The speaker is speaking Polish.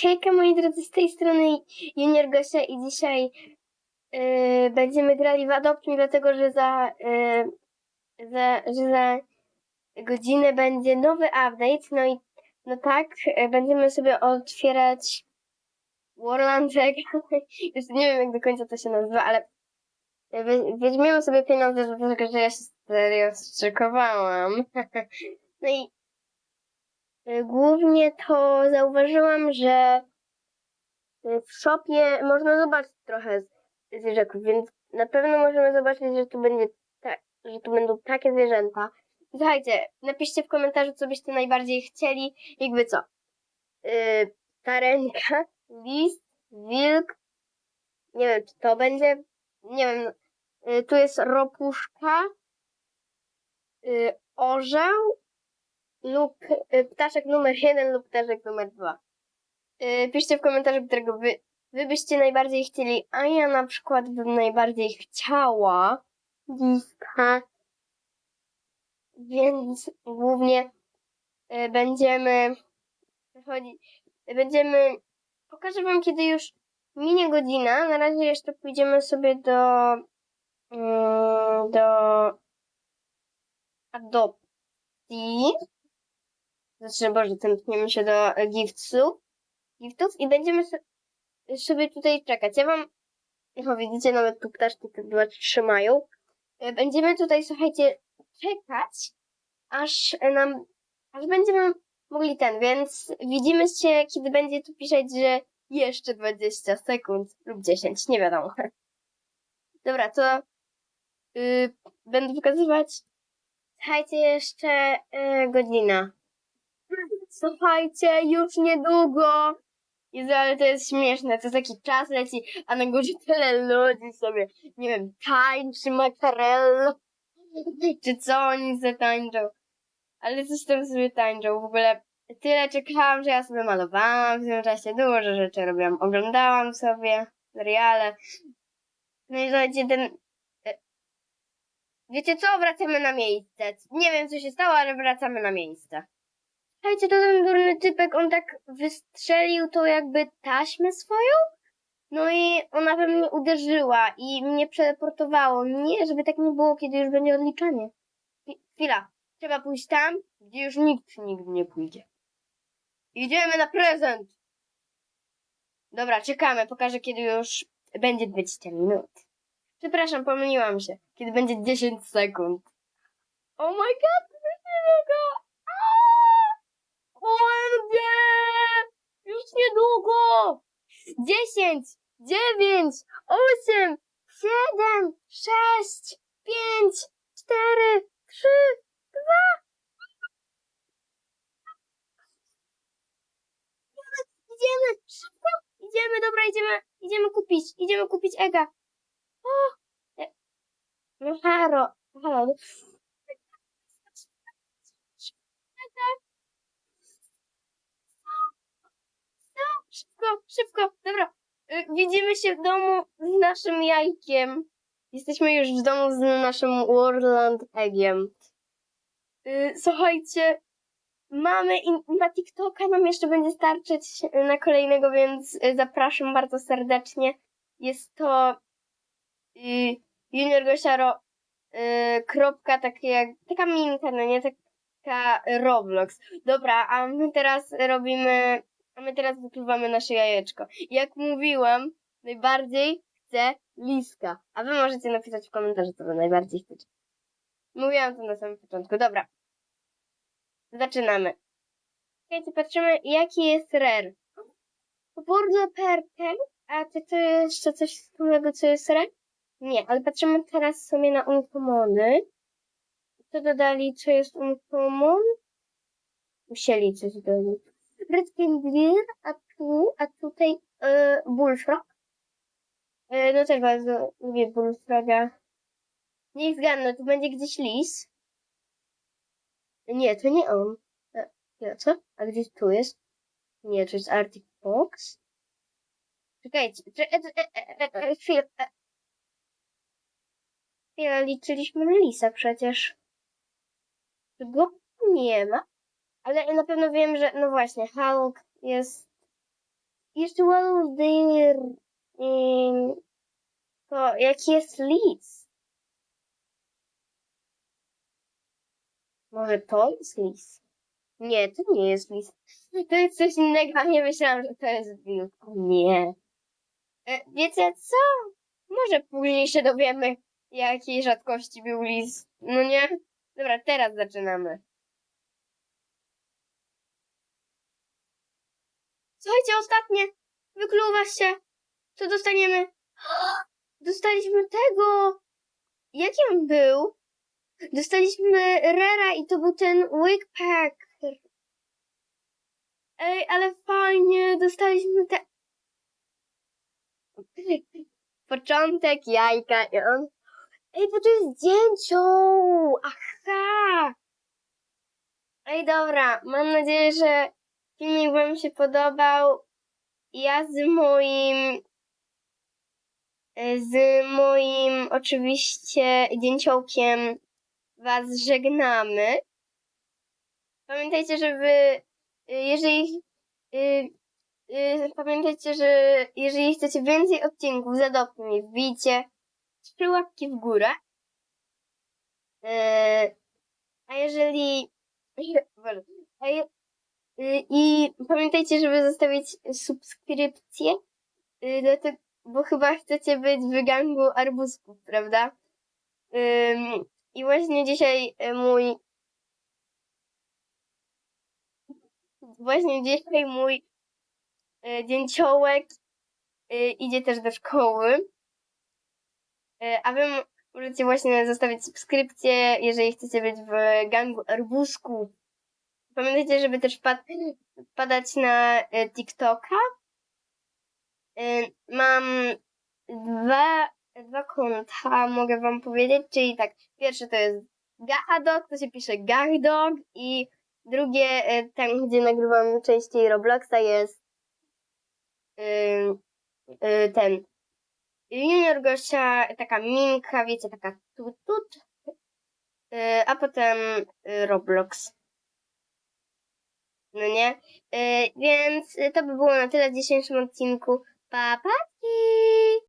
Hejka moi drodzy, z tej strony Junior Gosia i dzisiaj yy, będziemy grali w Adopt Me, dlatego że za, yy, za, że za godzinę będzie nowy update, no i no tak, yy, będziemy sobie otwierać Warlandek, już nie wiem jak do końca to się nazywa, ale we- weźmiemy sobie pieniądze, dlatego że ja się serio wstrzykowałam. no i Głównie to zauważyłam, że y, w shopie można zobaczyć trochę zwierzaków, więc na pewno możemy zobaczyć, że tu będzie ta, że tu będą takie zwierzęta. Słuchajcie, napiszcie w komentarzu, co byście najbardziej chcieli. Jakby co? Yy, tarenka, lis, wilk. Nie wiem, czy to będzie. Nie wiem. Yy, tu jest ropuszka. Yy, orzeł lub y, ptaszek numer jeden lub ptaszek numer dwa. Y, Piszcie w komentarzu, którego wy, wy byście najbardziej chcieli, a ja na przykład bym najbardziej chciała liska. Więc głównie y, będziemy chodzić, będziemy, pokażę wam kiedy już minie godzina, na razie jeszcze pójdziemy sobie do mm, do adopcji. Znaczy, Boże, tępniemy się do giftsu, giftów i będziemy so, sobie tutaj czekać. Ja wam, o widzicie, nawet tu ptaszki te dwa trzymają. E, Będziemy tutaj, słuchajcie, czekać, aż nam, aż będziemy mogli ten, więc widzimy się, kiedy będzie tu pisać, że jeszcze 20 sekund lub 10, nie wiadomo. Dobra, to yy, będę pokazywać. Słuchajcie, jeszcze yy, godzina. Słuchajcie, już niedługo. Jezu, ale to jest śmieszne, to taki czas leci, a na górze tyle ludzi sobie, nie wiem, tańczy makarello, czy co oni se tańczą. Ale coś tam sobie tańczą, w ogóle tyle czekałam, że ja sobie malowałam w tym czasie, dużo rzeczy robiłam, oglądałam sobie seriale. No i słuchajcie, ten... e, Wiecie co? Wracamy na miejsce. Nie wiem, co się stało, ale wracamy na miejsce. Słuchajcie, to ten durny typek, on tak wystrzelił tą jakby taśmę swoją. No i ona we mnie uderzyła i mnie przeteleportowało. Nie, żeby tak nie było, kiedy już będzie odliczanie. Chwi- Chwila. Trzeba pójść tam, gdzie już nikt nigdy nie pójdzie. Idziemy na prezent! Dobra, czekamy. Pokażę, kiedy już będzie 20 minut. Przepraszam, pomyliłam się. Kiedy będzie 10 sekund. Oh my god, niedługo! OMG! Już niedługo! 10, 9, 8, 7, 6, 5, 4, 3, 2. Idziemy, szybko! Idziemy, dobra, idziemy, idziemy kupić, idziemy kupić ega. O! E, No szybko, szybko, dobra. Y, Widzimy się w domu z naszym jajkiem. Jesteśmy już w domu z naszym Warland Eggiem. Y, Słuchajcie, mamy i na TikToka nam jeszcze będzie starczyć na kolejnego, więc y, zapraszam bardzo serdecznie. Jest to Junior Gosiaro kropka takie jak, taka minka, no nie taka Roblox. Dobra, a my teraz robimy a my teraz wykluwamy nasze jajeczko. Jak mówiłam, najbardziej chcę liska. A wy możecie napisać w komentarzu, co wy najbardziej chcecie. Mówiłam to na samym początku. Dobra. Zaczynamy. Słuchajcie, patrzymy, jaki jest rare. Burno perkel. A ty to jeszcze coś wspólnego, co jest rare? Nie, ale patrzymy teraz sobie na uncommony. Co dodali, co jest uncommon? Musieli coś dodać. Red Candelier, a tu, a tutaj e, Bullfrog. E, no też bardzo lubię Bullfroga. Niech zgadnę, tu będzie gdzieś lis. Nie, to nie on. E, nie, co? A gdzieś tu jest? Nie, to jest Arctic Fox. Czekajcie, cze- e, e, e, e, chwilę. Chwilę, liczyliśmy lisa przecież. Go nie ma. Ale na pewno wiem, że no właśnie, Hulk jest jeszcze there, um, to jaki jest lis? Może to jest lis? Nie, to nie jest lis. To jest coś innego, a nie myślałam, że to jest. O nie. E, wiecie co? Może później się dowiemy, jakiej rzadkości był lis. No nie? Dobra, teraz zaczynamy. Słuchajcie, ostatnie. Wykluwa się. Co dostaniemy? Dostaliśmy tego. Jaki on był? Dostaliśmy Rera i to był ten Wigpacker. Ej, ale fajnie. Dostaliśmy te... Początek jajka i on... Ej, bo to jest dzięcioł! Aha! Ej, dobra. Mam nadzieję, że filmik wam się podobał. Ja z moim... Z moim oczywiście dzięciołkiem was żegnamy. Pamiętajcie, żeby... Jeżeli... y, y, Pamiętajcie, że jeżeli chcecie więcej odcinków z Adopt wbijcie trzy łapki w górę. A jeżeli... Boże, a je, I pamiętajcie, żeby zostawić subskrypcję, dlatego, bo chyba chcecie być w gangu arbuzków, prawda? I właśnie dzisiaj y, mój... Właśnie dzisiaj mój y, dzięciołek y, idzie też do szkoły. Y, A wy możecie właśnie zostawić subskrypcję, jeżeli chcecie być w gangu arbuzków. Pamiętajcie, żeby też wpadać na y, TikToka. Y, Mam dwa, dwa konta, mogę wam powiedzieć, czyli tak, pierwsze to jest Gahadog, to się pisze Gahdog i drugie, y, tam gdzie nagrywam częściej Robloxa jest ten Junior Gosia, taka minka, wiecie, taka tut, tut. A potem Roblox. No nie? Y, więc to by było na tyle w dzisiejszym odcinku. Pa, pa!